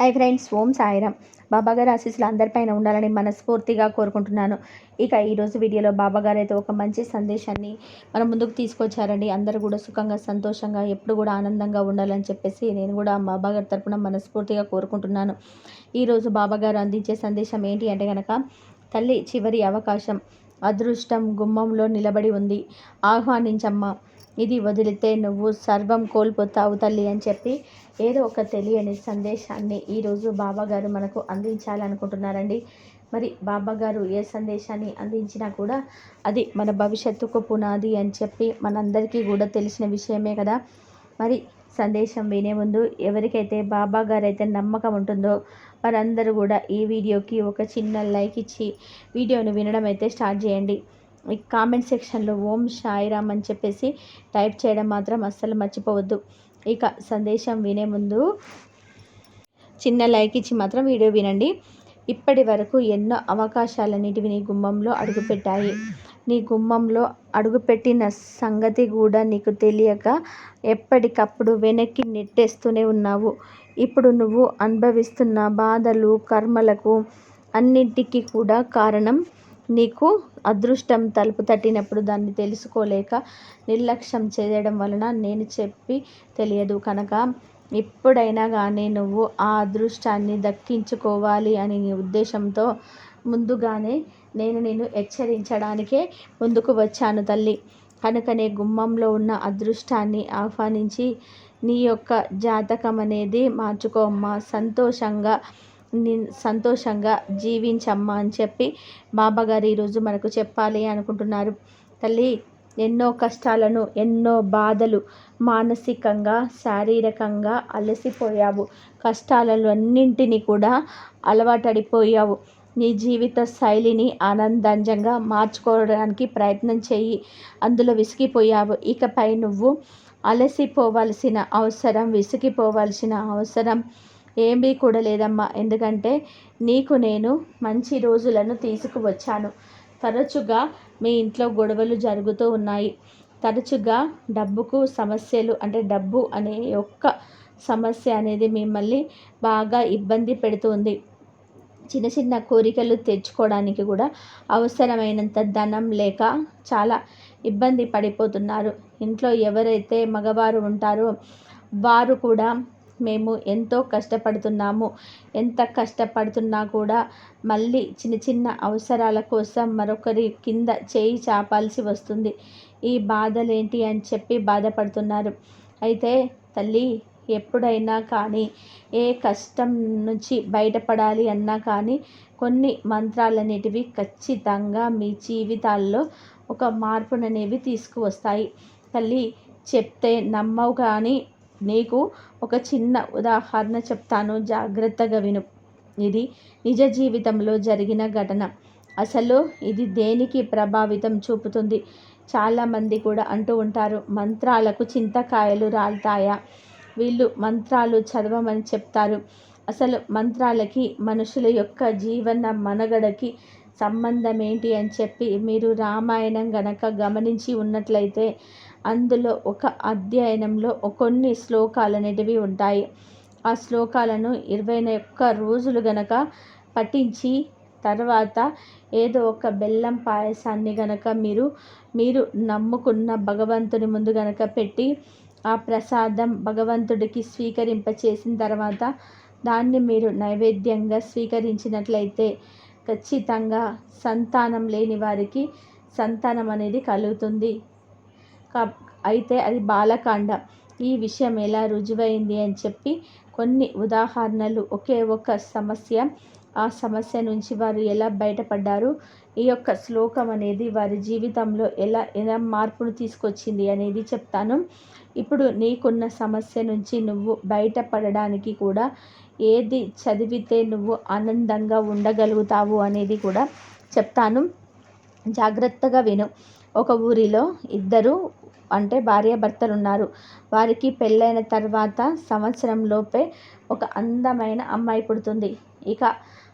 I friends ఓం సాయిరామ్. బాబాగారి ఆశీస్సులు అందరిపైన ఉండాలని మనస్ఫూర్తిగా కోరుకుంటున్నాను. ఇక ఈరోజు వీడియోలో బాబాగారు అయితే ఒక మంచి సందేశాన్ని మన ముందుకు తీసుకొచ్చారండి. అందరూ కూడా సుఖంగా సంతోషంగా ఎప్పుడు కూడా ఆనందంగా ఉండాలని చెప్పేసి నేను కూడా బాబాగారి తరపున మనస్ఫూర్తిగా కోరుకుంటున్నాను. ఈరోజు బాబాగారు అందించే సందేశం ఏంటి అంటే కనుక తల్లి చివరి అవకాశం అదృష్టం గుమ్మంలో నిలబడి ఉంది. ఆహ్వానించమ్మ. ఇది వదిలితే నువ్వు సర్వం కోల్పోతావు తల్లి అని చెప్పి ఏదో ఒక తెలియని సందేశాన్ని ఈరోజు బాబాగారు మనకు అందించాలనుకుంటున్నారండి. మరి బాబాగారు ఏ సందేశాన్ని అందించినా కూడా అది మన భవిష్యత్తుకు పునాది అని చెప్పి మనందరికీ కూడా తెలిసిన విషయమే కదా. మరి సందేశం వినే ముందు ఎవరికైతే బాబా గారు అయితే నమ్మకం ఉంటుందో వారందరూ కూడా ఈ వీడియోకి ఒక చిన్న లైక్ ఇచ్చి వీడియోను వినడం అయితే స్టార్ట్ చేయండి. కామెంట్ సెక్షన్లో ఓం సాయిరామ్ అని చెప్పేసి టైప్ చేయడం మాత్రం అస్సలు మర్చిపోవద్దు. ఇక సందేశం వినే ముందు చిన్న లైక్ ఇచ్చి మాత్రం వీడియో వినండి. ఇప్పటి వరకు ఎన్నో అవకాశాలన్నిటివి నీ గుమ్మంలో అడుగుపెట్టాయి. నీ గుమ్మంలో అడుగుపెట్టిన సంగతి కూడా నీకు తెలియక ఎప్పటికప్పుడు వెనక్కి నెట్టేస్తూనే ఉన్నావు. ఇప్పుడు నువ్వు అనుభవిస్తున్న బాధలు కర్మలకు అన్నింటికి కూడా కారణం నీకు అదృష్టం తలుపు తట్టినప్పుడు దాన్ని తెలుసుకోలేక నిర్లక్ష్యం చేయడం వలన నేను చెప్పి తెలియదు కనుక ఎప్పుడైనా కానీ నువ్వు ఆ అదృష్టాన్ని దక్కించుకోవాలి అనే ఉద్దేశంతో ముందుగానే నేను నేను హెచ్చరించడానికే ముందుకు వచ్చాను తల్లి. కనుకనే గుమ్మంలో ఉన్న అదృష్టాన్ని ఆహ్వానించి నీ యొక్క జాతకం అనేది మార్చుకోమ్మా సంతోషంగా సంతోషంగా జీవించమ్మా అని చెప్పి బాబాగారు ఈరోజు మనకు చెప్పాలి అనుకుంటున్నారు. తల్లి ఎన్నో కష్టాలను ఎన్నో బాధలు మానసికంగా శారీరకంగా అలసిపోయావు. కష్టాలను అన్నింటినీ కూడా అలవాటడిపోయావు. నీ జీవిత శైలిని ఆనందంజంగా మార్చుకోవడానికి ప్రయత్నం చేయి అందులో విసిగిపోయావు. ఇకపై నువ్వు అలసిపోవలసిన అవసరం విసిగిపోవలసిన అవసరం ఏమీ కూడా లేదమ్మా. ఎందుకంటే నీకు నేను మంచి రోజులను తీసుకువచ్చాను. తరచుగా మీ ఇంట్లో గొడవలు జరుగుతూ ఉన్నాయి. తరచుగా డబ్బుకు సమస్యలు అంటే డబ్బు అనే ఒక్క సమస్య అనేది మిమ్మల్ని బాగా ఇబ్బంది పెడుతుంది. చిన్న చిన్న కోరికలు తెచ్చుకోవడానికి కూడా అవసరమైనంత ధనం లేక చాలా ఇబ్బంది పడిపోతున్నారు. ఇంట్లో ఎవరైతే మగవారు ఉంటారో వారు కూడా మేము ఎంతో కష్టపడుతున్నాము. ఎంత కష్టపడుతున్నా కూడా మళ్ళీ చిన్న చిన్న అవసరాల కోసం మరొకరి కింద చేయి చాపాల్సి వస్తుంది. ఈ బాధలేంటి అని చెప్పి బాధపడుతున్నారు. అయితే తల్లి ఎప్పుడైనా కానీ ఏ కష్టం నుంచి బయటపడాలి అన్నా కానీ కొన్ని మంత్రాలనేటివి ఖచ్చితంగా మీ జీవితాల్లో ఒక మార్పుననేవి తీసుకువస్తాయి. తల్లి చెప్తే నమ్మవు కానీ నీకు ఒక చిన్న ఉదాహరణ చెప్తాను. జాగ్రత్తగా విను. ఇది నిజ జీవితంలో జరిగిన ఘటన. అసలు ఇది దేనికి ప్రభావితం చూపుతుంది? చాలామంది కూడా అంటూ ఉంటారు మంత్రాలకు చింతకాయలు రాలుతాయా? వీళ్ళు మంత్రాలు చదవమని చెప్తారు. అసలు మంత్రాలకి మనుషుల యొక్క జీవన మనగడకి సంబంధం ఏంటి అని చెప్పి మీరు రామాయణం గనక గమనించి ఉన్నట్లయితే అందులో ఒక అధ్యయనంలో కొన్ని శ్లోకాలు అనేటివి ఉంటాయి. ఆ శ్లోకాలను ఇరవై ఒక్క రోజులు గనక పఠించి తర్వాత ఏదో ఒక బెల్లం పాయసాన్ని గనక మీరు మీరు నమ్ముకున్న భగవంతుని ముందు గనక పెట్టి ఆ ప్రసాదం భగవంతుడికి స్వీకరింప చేసిన తర్వాత దాన్ని మీరు నైవేద్యంగా స్వీకరించినట్లయితే ఖచ్చితంగా సంతానం లేని వారికి సంతానం అనేది కలుగుతుంది. అయితే అది బాలకాండ. ఈ విషయం ఎలా రుజువైంది అని చెప్పి కొన్ని ఉదాహరణలు. ఒకే ఒక సమస్య. ఆ సమస్య నుంచి వారు ఎలా బయటపడ్డారు? ఈ యొక్క శ్లోకం అనేది వారి జీవితంలో ఎలా ఎలా మార్పును తీసుకొచ్చింది అనేది చెప్తాను. ఇప్పుడు నీకున్న సమస్య నుంచి నువ్వు బయటపడడానికి కూడా ఏది చదివితే నువ్వు ఆనందంగా ఉండగలుగుతావు అనేది కూడా చెప్తాను. జాగ్రత్తగా విను. ఒక ఊరిలో ఇద్దరు అంటే భార్యాభర్తలు ఉన్నారు వారికి పెళ్ళైన తర్వాత సంవత్సరంలోపే ఒక అందమైన అమ్మాయి పుడుతుంది. ఇక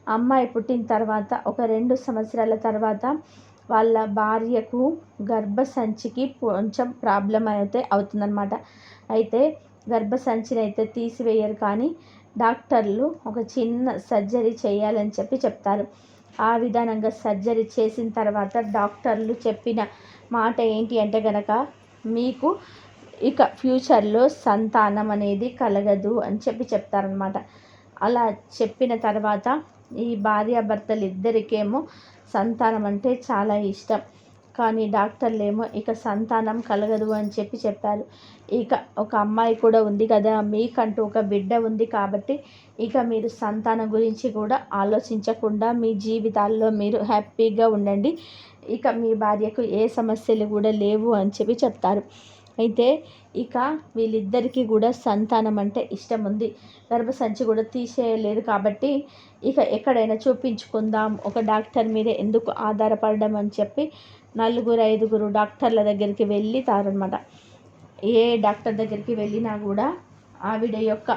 అమ్మాయి పుట్టిన తర్వాత ఒక రెండు సంవత్సరాల తర్వాత వాళ్ళ భార్యకు గర్భసంచికి కొంచెం ప్రాబ్లం అయితే అవుతుందన్నమాట. అయితే గర్భసంచిని అయితే తీసివేయరు కానీ డాక్టర్లు ఒక చిన్న సర్జరీ చేయాలని చెప్పి చెప్తారు. ఆ విధానంగా సర్జరీ చేసిన తర్వాత డాక్టర్లు చెప్పిన మాట ఏంటి అంటే కనుక మీకు ఇక ఫ్యూచర్లో సంతానం అనేది కలగదు అని చెప్పి చెప్తారనమాట అలా చెప్పిన తర్వాత ఈ భార్యాభర్తలు ఇద్దరికేమో సంతానం అంటే చాలా ఇష్టం. కానీ డాక్టర్లు ఏమో ఇక సంతానం కలగదు అని చెప్పి చెప్పారు. ఇక ఒక అమ్మాయి కూడా ఉంది కదా మీకంటూ ఒక బిడ్డ ఉంది కాబట్టి ఇక మీరు సంతానం గురించి కూడా ఆలోచించకుండా మీ జీవితాల్లో మీరు హ్యాపీగా ఉండండి. ఇక మీ భార్యకు ఏ సమస్యలు కూడా లేవు అని చెప్పి చెప్తారు. అయితే ఇక వీళ్ళిద్దరికీ కూడా సంతానం అంటే ఇష్టం ఉంది. గర్భసంచి కూడా తీసేయలేదు కాబట్టి ఇక ఎక్కడైనా చూపించుకుందాం. ఒక డాక్టర్ మీదే ఎందుకు ఆధారపడడం అని చెప్పి నలుగురు ఐదుగురు డాక్టర్ల దగ్గరికి వెళ్ళితారనమాట ఏ డాక్టర్ దగ్గరికి వెళ్ళినా కూడా ఆవిడ యొక్క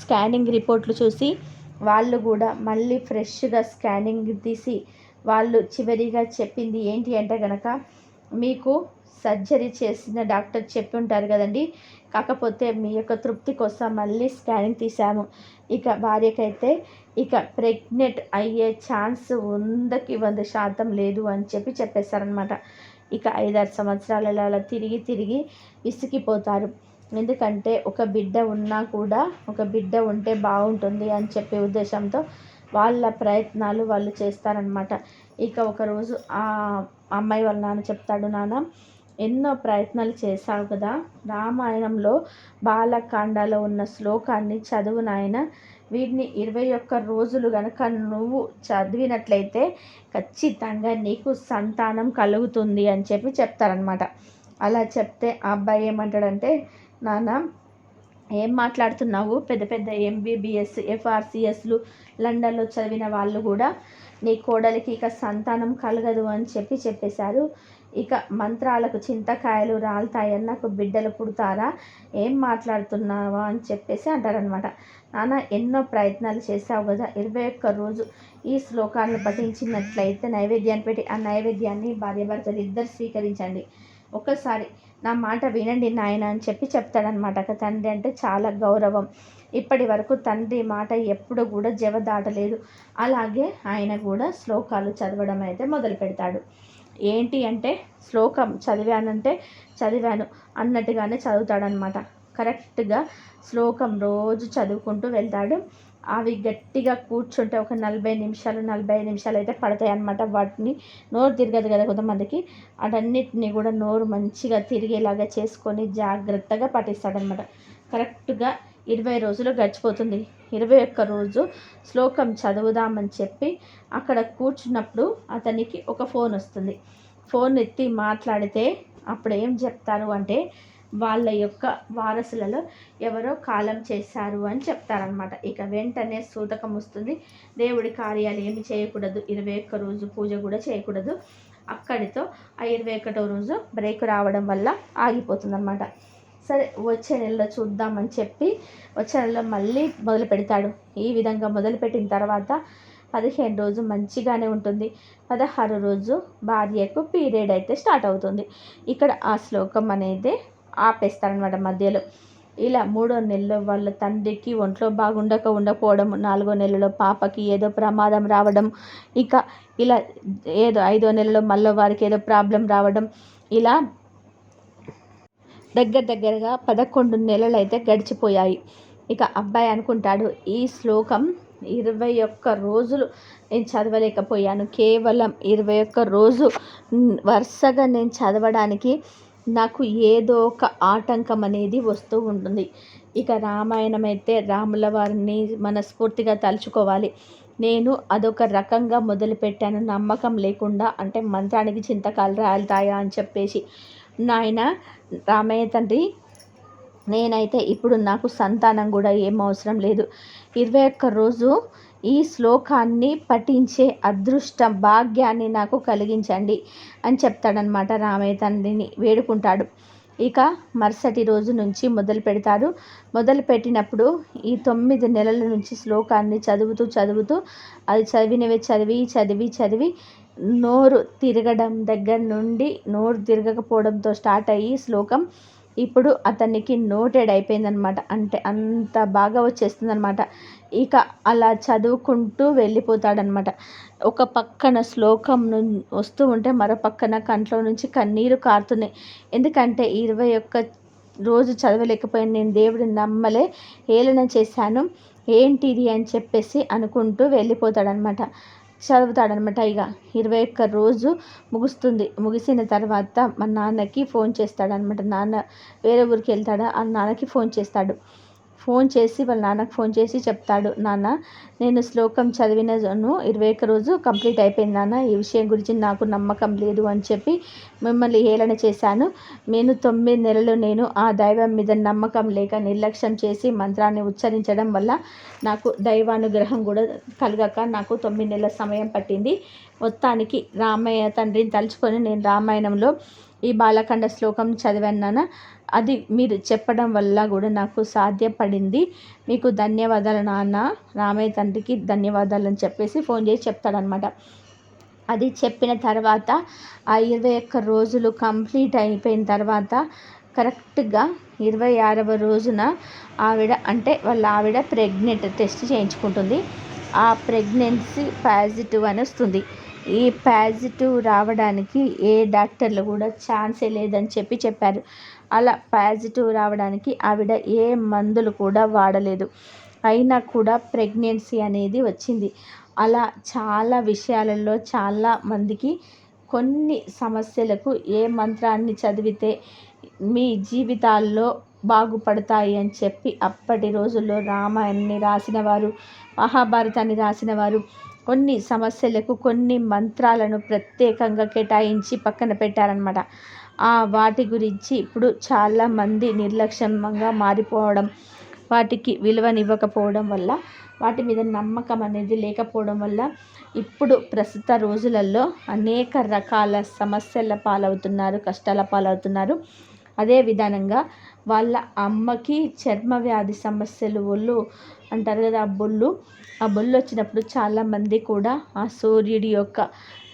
స్కానింగ్ రిపోర్ట్లు చూసి వాళ్ళు కూడా మళ్ళీ ఫ్రెష్గా స్కానింగ్ తీసి వాళ్ళు చివరిగా చెప్పింది ఏంటి అంటే కనుక మీకు సర్జరీ చేసిన డాక్టర్ చెప్పి ఉంటారు కదండి. కాకపోతే మీ యొక్క తృప్తి కోసం మళ్ళీ స్కానింగ్ తీసాము ఇక భార్యకైతే ఇక ప్రెగ్నెంట్ అయ్యే ఛాన్స్ వందకి వంద శాతం లేదు అని చెప్పి చెప్పేశారనమాట ఇక ఐదారు సంవత్సరాలలో అలా తిరిగి తిరిగి విసిగిపోతారు. ఎందుకంటే ఒక బిడ్డ ఉన్నా కూడా ఒక బిడ్డ ఉంటే బాగుంటుంది అని చెప్పే ఉద్దేశంతో వాళ్ళ ప్రయత్నాలు వాళ్ళు చేస్తారనమాట ఇక ఒకరోజు ఆ అమ్మాయి వాళ్ళ నాన్న చెప్తాడు నాన్న ఎన్నో ప్రయత్నాలు చేశావు కదా. రామాయణంలో బాలకాండలో ఉన్న శ్లోకాన్ని చదువు నాయన. వీటిని ఇరవై ఒక్క రోజులు గనక నువ్వు చదివినట్లయితే ఖచ్చితంగా నీకు సంతానం కలుగుతుంది అని చెప్పి చెప్తారనమాట అలా చెప్తే ఆ అబ్బాయి ఏమంటాడంటే నాన్న ఏం మాట్లాడుతున్నావు? పెద్ద పెద్ద ఎంబీబీఎస్ ఎఫ్ఆర్సిఎస్లు లండన్లో చదివిన వాళ్ళు కూడా నీ కోడలికి ఇక సంతానం కలగదు అని చెప్పి చెప్పేశారు. ఇక మంత్రాలకు చింతకాయలు రాలుతాయని నాకు బిడ్డలు పుడతారా? ఏం మాట్లాడుతున్నావా అని చెప్పేసి అంటారనమాట నాన్న ఎన్నో ప్రయత్నాలు చేశావు కదా. ఇరవై ఒక్క రోజు ఈ శ్లోకాలను పఠించినట్లయితే నైవేద్యాన్ని పెట్టి ఆ నైవేద్యాన్ని భార్యాభర్తలు ఇద్దరు స్వీకరించండి. ఒక్కసారి నా మాట వినండి నాయన అని చెప్పి చెప్తాడనమాట తండ్రి అంటే చాలా గౌరవం. ఇప్పటి వరకు తండ్రి మాట ఎప్పుడు కూడా జవ దాటలేదు అలాగే ఆయన కూడా శ్లోకాలు చదవడం అయితే మొదలు పెడతాడు. ఏంటి అంటే శ్లోకం చదివానంటే చదివాను అన్నట్టుగానే చదువుతాడనమాట కరెక్ట్గా శ్లోకం రోజు చదువుకుంటూ వెళ్తాడు. అవి గట్టిగా కూర్చుంటే ఒక నలభై నిమిషాలు నలభై నిమిషాలు అయితే పడతాయి అన్నమాట వాటిని. నోరు తిరగదు కదా కొంతమందికి. అటన్నిటిని కూడా నోరు మంచిగా తిరిగేలాగా చేసుకొని జాగ్రత్తగా పఠిస్తాడనమాట కరెక్ట్గా ఇరవై రోజులు గడిచిపోతుంది. ఇరవై ఒక్క రోజు శ్లోకం చదువుదామని చెప్పి అక్కడ కూర్చున్నప్పుడు అతనికి ఒక ఫోన్ వస్తుంది. ఫోన్ ఎత్తి మాట్లాడితే అప్పుడు ఏం చెప్తారు అంటే వాళ్ళ యొక్క వారసులలో ఎవరో కాలం చేశారు అని చెప్తారనమాట ఇక వెంటనే సూతకం వస్తుంది. దేవుడి కార్యాలు ఏమి చేయకూడదు. ఇరవై ఒక్క రోజు పూజ కూడా చేయకూడదు. అక్కడితో ఆ ఇరవై ఒకటో రోజు బ్రేక్ రావడం వల్ల ఆగిపోతుందన్నమాట. సరే వచ్చే నెలలో చూద్దామని చెప్పి వచ్చే నెలలో మళ్ళీ మొదలు పెడతాడు. ఈ విధంగా మొదలుపెట్టిన తర్వాత పదిహేను రోజు మంచిగానే ఉంటుంది. పదహారు రోజు భార్యకు పీరియడ్ అయితే స్టార్ట్ అవుతుంది. ఇక్కడ ఆ శ్లోకం అనేది ఆపేస్తారనమాట మధ్యలో. ఇలా మూడో నెలలో వాళ్ళ తండ్రికి ఒంట్లో బాగుండక ఉండకపోవడం నాలుగో నెలలో పాపకి ఏదో ప్రమాదం రావడం ఇక ఇలా ఏదో ఐదో నెలలో మళ్ళీ వారికి ఏదో ప్రాబ్లం రావడం ఇలా దగ్గర దగ్గరగా పదకొండు నెలలు అయితే గడిచిపోయాయి. ఇక అబ్బాయి అనుకుంటాడు ఈ శ్లోకం ఇరవై ఒక్క రోజులు నేను చదవలేకపోయాను. కేవలం ఇరవై ఒక్క రోజు వరుసగా నేను చదవడానికి నాకు ఏదో ఒక ఆటంకం అనేది వస్తూ ఉంటుంది. ఇక రామాయణం అయితే రాముల వారిని మనస్ఫూర్తిగా తలుచుకోవాలి. నేను అదొక రకంగా మొదలుపెట్టాను. నమ్మకం లేకుండా అంటే మంత్రానికి చింతకాలు రాలుతాయా అని చెప్పేసి. నాయన రామయ్య తండ్రి నేనైతే ఇప్పుడు నాకు సంతానం కూడా ఏం అవసరం లేదు. ఇరవై ఒక్క రోజు ఈ శ్లోకాన్ని పఠించే అదృష్ట భాగ్యాన్ని నాకు కలిగించండి అని చెప్తాడనమాట రామయ్య తండ్రిని వేడుకుంటాడు. ఇక మరుసటి రోజు నుంచి మొదలు పెడతారు. మొదలు పెట్టినప్పుడు ఈ తొమ్మిది నెలల నుంచి శ్లోకాన్ని చదువుతూ చదువుతూ అది చదివినవి చదివి చదివి చదివి నోరు తిరగడం దగ్గర నుండి నోరు తిరగకపోవడంతో స్టార్ట్ అయ్యి శ్లోకం ఇప్పుడు అతనికి నోటెడ్ అయిపోయిందనమాట అంటే అంత బాగా వచ్చేస్తుంది అనమాట ఇక అలా చదువుకుంటూ వెళ్ళిపోతాడనమాట. ఒక పక్కన శ్లోకం వస్తూ ఉంటే మరో పక్కన కంట్లో నుంచి కన్నీరు కారుతున్నాయి. ఎందుకంటే ఇరవై ఒక్క రోజు చదవలేకపోయాను నేను దేవుడిని నమ్మలే ఏలన చేశాను ఏంటిది అని చెప్పేసి అనుకుంటూ వెళ్ళిపోతాడనమాట. చదువుతాడనమాట ఇక. ఇరవై ఒక్క రోజు ముగుస్తుంది. ముగిసిన తర్వాత మా నాన్నకి ఫోన్ చేస్తాడనమాట. నాన్న వేరే ఊరికి వెళ్తాడు? ఆ నాన్నకి ఫోన్ చేస్తాడు. ఫోన్ చేసి వాళ్ళ నాన్నకు ఫోన్ చేసి చెప్తాడు నాన్న నేను శ్లోకం చదివినను ఇరవై ఒక్క రోజు కంప్లీట్ అయిపోయింది నాన్న ఈ విషయం గురించి నాకు నమ్మకం లేదు అని చెప్పి మిమ్మల్ని హేళన చేశాను. నేను తొమ్మిది నెలలు నేను ఆ దైవం మీద నమ్మకం లేక నిర్లక్ష్యం చేసి మంత్రాన్ని ఉచ్చరించడం వల్ల నాకు దైవానుగ్రహం కూడా కలగక నాకు తొమ్మిది నెలల సమయం పట్టింది. మొత్తానికి రామయ్య తండ్రిని తలుచుకొని నేను రామాయణంలో ఈ బాలకండ శ్లోకం చదివాను అది మీరు చెప్పడం వల్ల కూడా నాకు సాధ్యపడింది. మీకు ధన్యవాదాలు నాన్న. రామయ్య తండ్రికి ధన్యవాదాలు అని చెప్పేసి ఫోన్ చేసి చెప్తాడనమాట అది చెప్పిన తర్వాత ఆ ఇరవై ఒక్క రోజులు కంప్లీట్ అయిపోయిన తర్వాత కరెక్ట్గా ఇరవై ఆరవ రోజున ఆవిడ అంటే వాళ్ళ ఆవిడ ప్రెగ్నెంట్ టెస్ట్ చేయించుకుంటుంది. ఆ ప్రెగ్నెన్సీ పాజిటివ్ అని వస్తుంది. ఈ పాజిటివ్ రావడానికి ఏ డాక్టర్లు కూడా ఛాన్సే లేదని చెప్పి చెప్పారు. అలా పాజిటివ్ రావడానికి ఆవిడ ఏ మందులు కూడా వాడలేదు. అయినా కూడా ప్రెగ్నెన్సీ అనేది వచ్చింది. అలా చాలా విషయాలలో చాలా మందికి కొన్ని సమస్యలకు ఏ మంత్రాన్ని చదివితే మీ జీవితాల్లో బాగుపడతాయి అని చెప్పి అప్పటి రోజుల్లో రామాయణాన్ని రాసిన వారు మహాభారతాన్ని రాసిన వారు కొన్ని సమస్యలకు కొన్ని మంత్రాలను ప్రత్యేకంగా కేటాయించి పక్కన పెట్టారనమాట ఆ వాటి గురించి ఇప్పుడు చాలామంది నిర్లక్ష్యంగా మారిపోవడం వాటికి విలువనివ్వకపోవడం వల్ల వాటి మీద నమ్మకం అనేది లేకపోవడం వల్ల ఇప్పుడు ప్రస్తుత రోజులలో అనేక రకాల సమస్యల పాలవుతున్నారు కష్టాల పాలవుతున్నారు. అదే విధానంగా వాళ్ళ అమ్మకి చర్మ వ్యాధి సమస్యలు ఒళ్ళు అంటారు కదా ఆ బొళ్ళు. ఆ బొళ్ళు వచ్చినప్పుడు చాలామంది కూడా ఆ సూర్యుడి యొక్క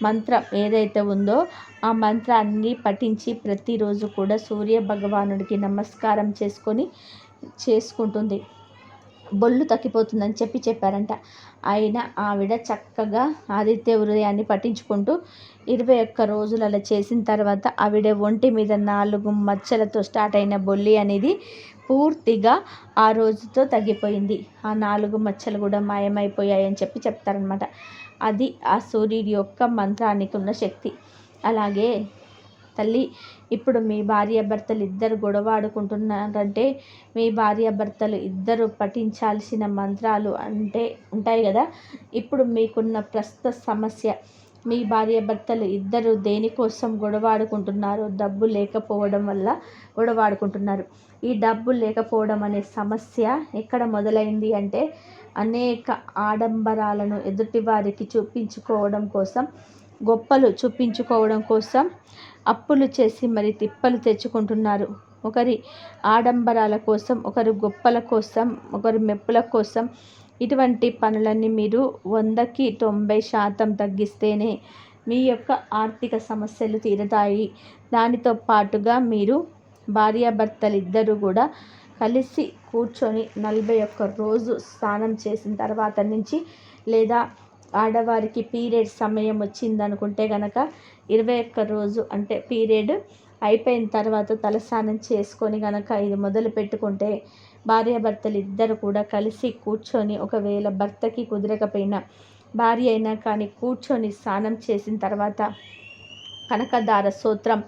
మంత్రం ఏదైతే ఉందో ఆ మంత్రాన్ని పఠించి ప్రతిరోజు కూడా సూర్య భగవానుడికి నమస్కారం చేసుకొని చేసుకుంటుంది. బొల్లు తగ్గిపోతుందని చెప్పి చెప్పారంట. అయినా ఆవిడ చక్కగా ఆదిత్య హృదయాన్ని పఠించుకుంటూ ఇరవై ఒక్క రోజులు అలా చేసిన తర్వాత ఆవిడ ఒంటి మీద నాలుగు మచ్చలతో స్టార్ట్ అయిన బొల్లి అనేది పూర్తిగా ఆ రోజుతో తగ్గిపోయింది. ఆ నాలుగు మచ్చలు కూడా మాయమైపోయాయి అని చెప్పి చెప్తారనమాట అది ఆ సూర్యుడి యొక్క మంత్రానికి ఉన్న శక్తి. అలాగే తల్లి ఇప్పుడు మీ భార్యాభర్తలు ఇద్దరు గొడవ ఆడుకుంటున్నారంటే మీ భార్యాభర్తలు ఇద్దరు పఠించాల్సిన మంత్రాలు అంటే ఉంటాయి కదా. ఇప్పుడు మీకున్న ప్రస్తుత సమస్య మీ భార్యాభర్తలు ఇద్దరు దేనికోసం గొడవాడుకుంటున్నారు డబ్బు లేకపోవడం వల్ల గొడవాడుకుంటున్నారు. ఈ డబ్బు లేకపోవడం అనే సమస్య ఎక్కడ మొదలైంది అంటే అనేక ఆడంబరాలను ఎదుటివారికి చూపించుకోవడం కోసం గొప్పలు చూపించుకోవడం కోసం అప్పులు చేసి మరి తిప్పలు తెచ్చుకుంటున్నారు. ఒకరి ఆడంబరాల కోసం ఒకరు గొప్పల కోసం ఒకరు మెప్పుల కోసం ఇటువంటి పనులన్నీ మీరు వందకి తొంభై శాతం తగ్గిస్తేనే మీ యొక్క ఆర్థిక సమస్యలు తీరుతాయి. దానితో పాటుగా మీరు భార్యాభర్తలిద్దరూ కూడా కలిసి కూర్చొని నలభై ఒక్క రోజు స్నానం చేసిన తర్వాత నుంచి లేదా ఆడవారికి పీరియడ్ సమయం వచ్చిందనుకుంటే కనుక ఇరవై ఒక్క రోజు అంటే పీరియడ్ అయిపోయిన తర్వాత తలస్నానం చేసుకొని కనుక ఇది మొదలు పెట్టుకుంటే భార్యాభర్తలు ఇద్దరు కూడా కలిసి కూర్చొని ఒకవేళ భర్తకి కుదరకపోయినా భార్య అయినా కానీ కూర్చొని స్నానం చేసిన తర్వాత కనకదార సూత్రం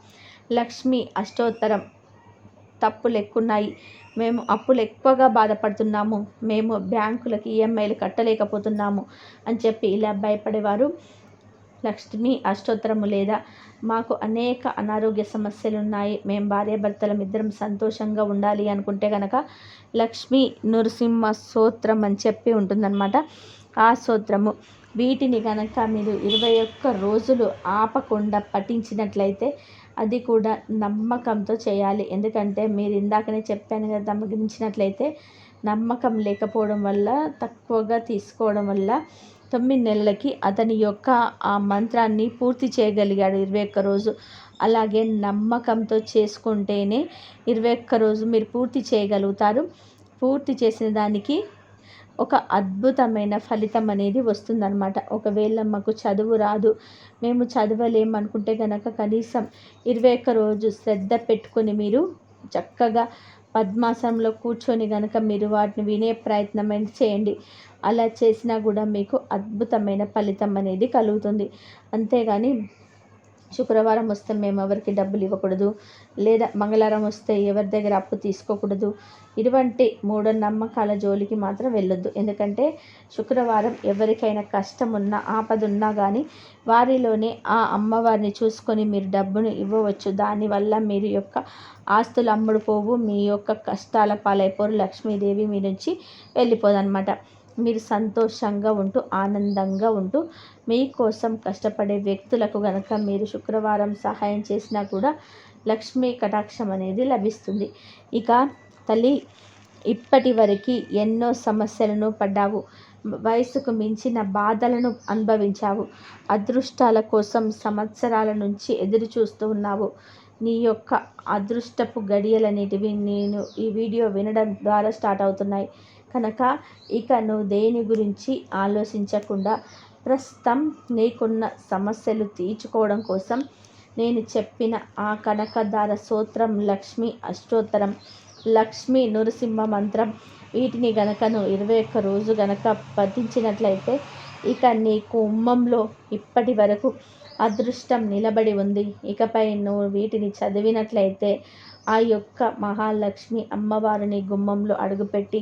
లక్ష్మి అష్టోత్తరం తప్పులు ఎక్కున్నాయి మేము అప్పులు ఎక్కువగా బాధపడుతున్నాము. మేము బ్యాంకులకి ఈఎంఐలు కట్టలేకపోతున్నాము అని చెప్పి ఇలా భయపడేవారు. లక్ష్మి అష్టోత్తరము లేదా మాకు అనేక అనారోగ్య సమస్యలు ఉన్నాయి మేము భార్యాభర్తలం ఇద్దరం సంతోషంగా ఉండాలి అనుకుంటే కనుక లక్ష్మీ నృసింహ సూత్రం అని చెప్పి ఉంటుందన్నమాట. ఆ సూత్రము వీటిని కనుక మీరు ఇరవై ఒక్క రోజులు ఆపకుండా పఠించినట్లయితే అది కూడా నమ్మకంతో చేయాలి. ఎందుకంటే మీరు ఇందాకనే చెప్పాను కదా గమనించినట్లయితే నమ్మకం లేకపోవడం వల్ల తక్కువగా తీసుకోవడం వల్ల తొమ్మిది నెలలకి అతని యొక్క ఆ మంత్రాన్ని పూర్తి చేయగలిగాడు ఇరవై ఒక్క రోజు. అలాగే నమ్మకంతో చేసుకుంటేనే ఇరవై ఒక్క రోజు మీరు పూర్తి చేయగలుగుతారు. పూర్తి చేసిన దానికి ఒక అద్భుతమైన ఫలితం అనేది వస్తుందన్నమాట. ఒకవేళ మాకు చదువు రాదు మేము చదవలేము అనుకుంటే కనుక కనీసం ఇరవై ఒక్క రోజు శ్రద్ధ పెట్టుకొని మీరు చక్కగా పద్మాసనంలో కూర్చొని కనుక మీరు వాటిని వినే ప్రయత్నం చేయండి. అలా చేసినా కూడా మీకు అద్భుతమైన ఫలితం అనేది కలుగుతుంది. అంతేగాని శుక్రవారం వస్తే మేము ఎవరికి డబ్బులు ఇవ్వకూడదు. లేదా మంగళవారం వస్తే ఎవరి దగ్గర అప్పు తీసుకోకూడదు. ఇటువంటి మూఢనమ్మకాల జోలికి మాత్రం వెళ్ళొద్దు. ఎందుకంటే శుక్రవారం ఎవరికైనా కష్టం ఉన్నా ఆపద ఉన్నా కానీ వారిలోనే ఆ అమ్మవారిని చూసుకొని మీరు డబ్బును ఇవ్వవచ్చు. దానివల్ల మీరు యొక్క ఆస్తులు అమ్ముడుపోవు మీ యొక్క కష్టాల పాలైపోరు. లక్ష్మీదేవి మీ నుంచి వెళ్ళిపోదన్నమాట. మీరు సంతోషంగా ఉంటూ ఆనందంగా ఉంటూ మీకోసం కష్టపడే వ్యక్తులకు గనక మీరు శుక్రవారం సహాయం చేసినా కూడా లక్ష్మీ కటాక్షం అనేది లభిస్తుంది. ఇక తల్లి ఇప్పటి వరకు ఎన్నో సమస్యలను పడ్డావు. వయసుకు మించిన బాధలను అనుభవించావు. అదృష్టాల కోసం సంవత్సరాల నుంచి ఎదురు చూస్తూ ఉన్నావు. నీ యొక్క అదృష్టపు గడియలనేటివి నేను ఈ వీడియో వినడం ద్వారా స్టార్ట్ అవుతున్నాయి. కనుక ఇక నువ్వు దేని గురించి ఆలోచించకుండా ప్రస్తుతం నీకున్న సమస్యలు తీర్చుకోవడం కోసం నేను చెప్పిన ఆ కనకధార సూత్రం లక్ష్మి అష్టోత్తరం లక్ష్మి నృసింహ మంత్రం వీటిని గనక నువ్వు ఇరవై ఒక్క రోజు గనక పఠించినట్లయితే ఇక నీ కుమ్మంలో ఇప్పటి వరకు అదృష్టం నిలబడి ఉంది. ఇకపై నువ్వు వీటిని చదివినట్లయితే ఆ యొక్క మహాలక్ష్మి అమ్మవారిని గుమ్మంలో అడుగుపెట్టి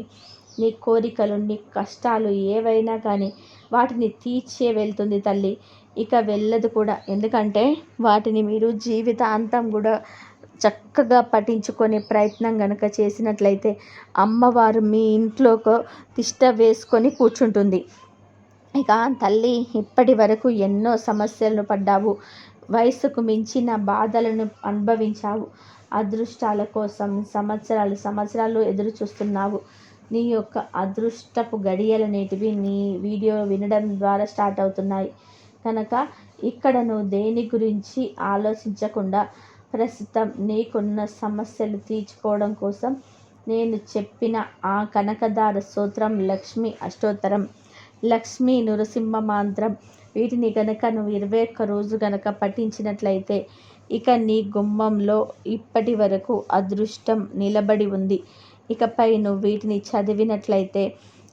నీ కోరికలు నీ కష్టాలు ఏవైనా కానీ వాటిని తీర్చే వెళ్తుంది తల్లి. ఇక వెళ్ళదు కూడా. ఎందుకంటే వాటిని మీరు జీవితాంతం కూడా చక్కగా పఠించుకునే ప్రయత్నం కనుక చేసినట్లయితే అమ్మవారు మీ ఇంట్లోకి తిష్ట వేసుకొని కూర్చుంటుంది. ఇక తల్లి ఇప్పటి వరకు ఎన్నో సమస్యలను పడ్డావు. వయసుకు మించిన బాధలను అనుభవించావు. అదృష్టాల కోసం సంవత్సరాలు సంవత్సరాలు ఎదురు చూస్తున్నావు నీ యొక్క అదృష్టపు గడియలనేటివి నీ వీడియో వినడం ద్వారా స్టార్ట్ అవుతున్నాయి. కనుక ఇక్కడ నువ్వు దేని గురించి ఆలోచించకుండా ప్రస్తుతం నీకున్న సమస్యలు తీర్చుకోవడం కోసం నేను చెప్పిన ఆ కనకదార స్తోత్రం లక్ష్మి అష్టోత్తరం లక్ష్మీ నృసింహ మంత్రం. వీటిని గనక నువ్వు ఇరవై ఒక్క రోజు గనక పఠించినట్లయితే ఇక నీ గుమ్మంలో ఇప్పటి వరకు అదృష్టం నిలబడి ఉంది. ఇకపై నువ్వు వీటిని చదివినట్లయితే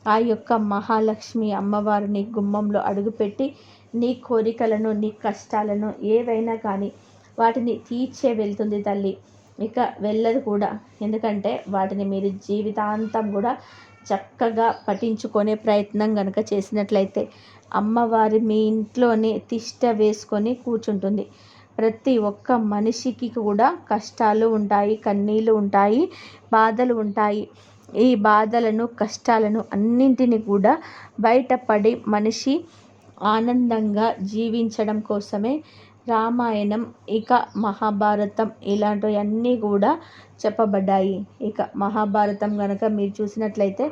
ఆ యొక్క మహాలక్ష్మి అమ్మవారిని గుమ్మంలో అడుగుపెట్టి నీ కోరికలను నీ కష్టాలను ఏవైనా కానీ వాటిని తీర్చే వెళ్తుంది తల్లి. ఇక వెళ్ళదు కూడా. ఎందుకంటే వాటిని మీరు జీవితాంతం కూడా చక్కగా పఠించుకునే ప్రయత్నం కనుక చేసినట్లయితే అమ్మవారి మీ ఇంట్లోనే తిష్ట వేసుకొని కూర్చుంటుంది. ప్రతి ఒక్క మనిషికి కూడా కష్టాలు ఉంటాయి కన్నీళ్ళు ఉంటాయి బాధలు ఉంటాయి. ఈ బాధలను కష్టాలను అన్నింటిని కూడా బయటపడి మనిషి ఆనందంగా జీవించడం కోసమే రామాయణం ఇక మహాభారతం ఇలాంటివన్నీ కూడా చెప్పబడ్డాయి. ఇక మహాభారతం కనుక మీరు చూసినట్లయితే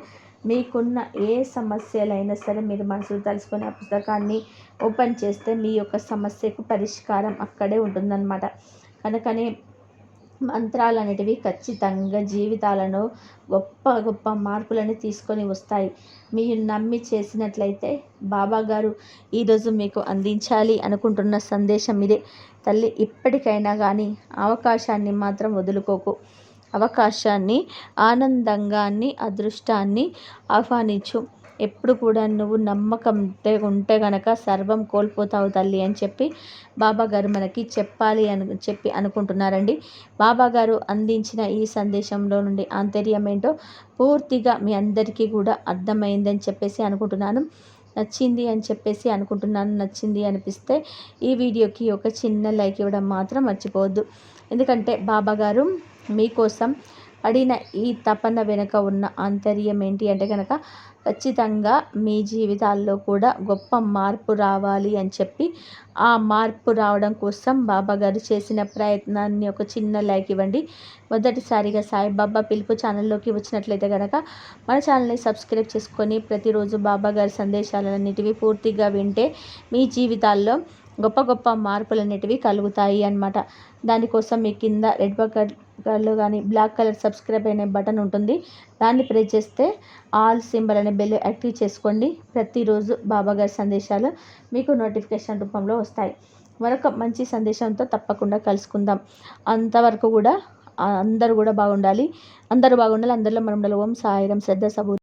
మీకున్న ఏ సమస్యలైనా సరే మీరు మనసులో తలుసుకొని ఆ పుస్తకాన్ని ఓపెన్ చేస్తే మీ యొక్క సమస్యకు పరిష్కారం అక్కడే ఉంటుందన్నమాట. కనుకనే మంత్రాలు అనేటివి ఖచ్చితంగా జీవితాలను గొప్ప గొప్ప మార్పులను తీసుకొని వస్తాయి. మీరు నమ్మి చేసినట్లయితే బాబా గారు ఈరోజు మీకు అందించాలి అనుకుంటున్న సందేశం ఇదే. తల్లి ఇప్పటికైనా కానీ అవకాశాన్ని మాత్రం వదులుకోకు. అవకాశాన్ని ఆనందంగాన్ని అదృష్టాన్ని ఆహ్వానించు. ఎప్పుడు కూడా నువ్వు నమ్మకం ఉంటే గనక సర్వం కోల్పోతావు తల్లి అని చెప్పి బాబాగారు మనకి చెప్పాలి అని చెప్పి అనుకుంటున్నారండి. బాబాగారు అందించిన ఈ సందేశంలో నుండి ఆంతర్యం ఏంటో పూర్తిగా మీ అందరికీ కూడా అర్థమైందని చెప్పేసి అనుకుంటున్నాను. నచ్చింది అని చెప్పేసి అనుకుంటున్నాను. నచ్చింది అనిపిస్తే ఈ వీడియోకి ఒక చిన్న లైక్ ఇవ్వడం మాత్రం మర్చిపోవద్దు. ఎందుకంటే బాబాగారు మీకోసం పడిన ఈ తపన వెనుక ఉన్న ఆంతర్యం ఏంటి అంటే కనుక ఖచ్చితంగా మీ జీవితాల్లో కూడా గొప్ప మార్పు రావాలి అని చెప్పి ఆ మార్పు రావడం కోసం బాబా గారు చేసిన ప్రయత్నాన్ని ఒక చిన్న లైక్ ఇవ్వండి. మొదటిసారిగా సాయిబాబా పిలుపు ఛానల్లోకి వచ్చినట్లయితే కనుక మన ఛానల్ని సబ్స్క్రైబ్ చేసుకొని ప్రతిరోజు బాబా గారి సందేశాలన్నిటివి పూర్తిగా వింటే మీ జీవితాల్లో గొప్ప గొప్ప మార్పులు అనేటివి కలుగుతాయి అన్నమాట. దానికోసం మీ కింద రెడ్ బకెట్లో కానీ బ్లాక్ కలర్ సబ్స్క్రైబ్ అనే బటన్ ఉంటుంది. దాన్ని ప్రెస్ చేస్తే ఆల్ సింబల్ అనే బెల్ యాక్టివ్ చేసుకోండి. ప్రతిరోజు బాబాగారి సందేశాలు మీకు నోటిఫికేషన్ రూపంలో వస్తాయి. మరొక మంచి సందేశంతో తప్పకుండా కలుసుకుందాం. అంతవరకు కూడా అందరూ కూడా బాగుండాలి. అందరూ బాగుండాలి. అందరిలో మనం ఉండాలి. ఓం సాయిరం. శ్రద్ధ సబూ